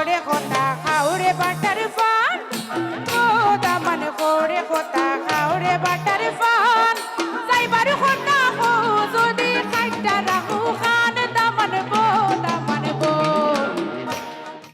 করে কথা খাওরে বাটার পান ও দামান করে কথা খাওরে বাটার পান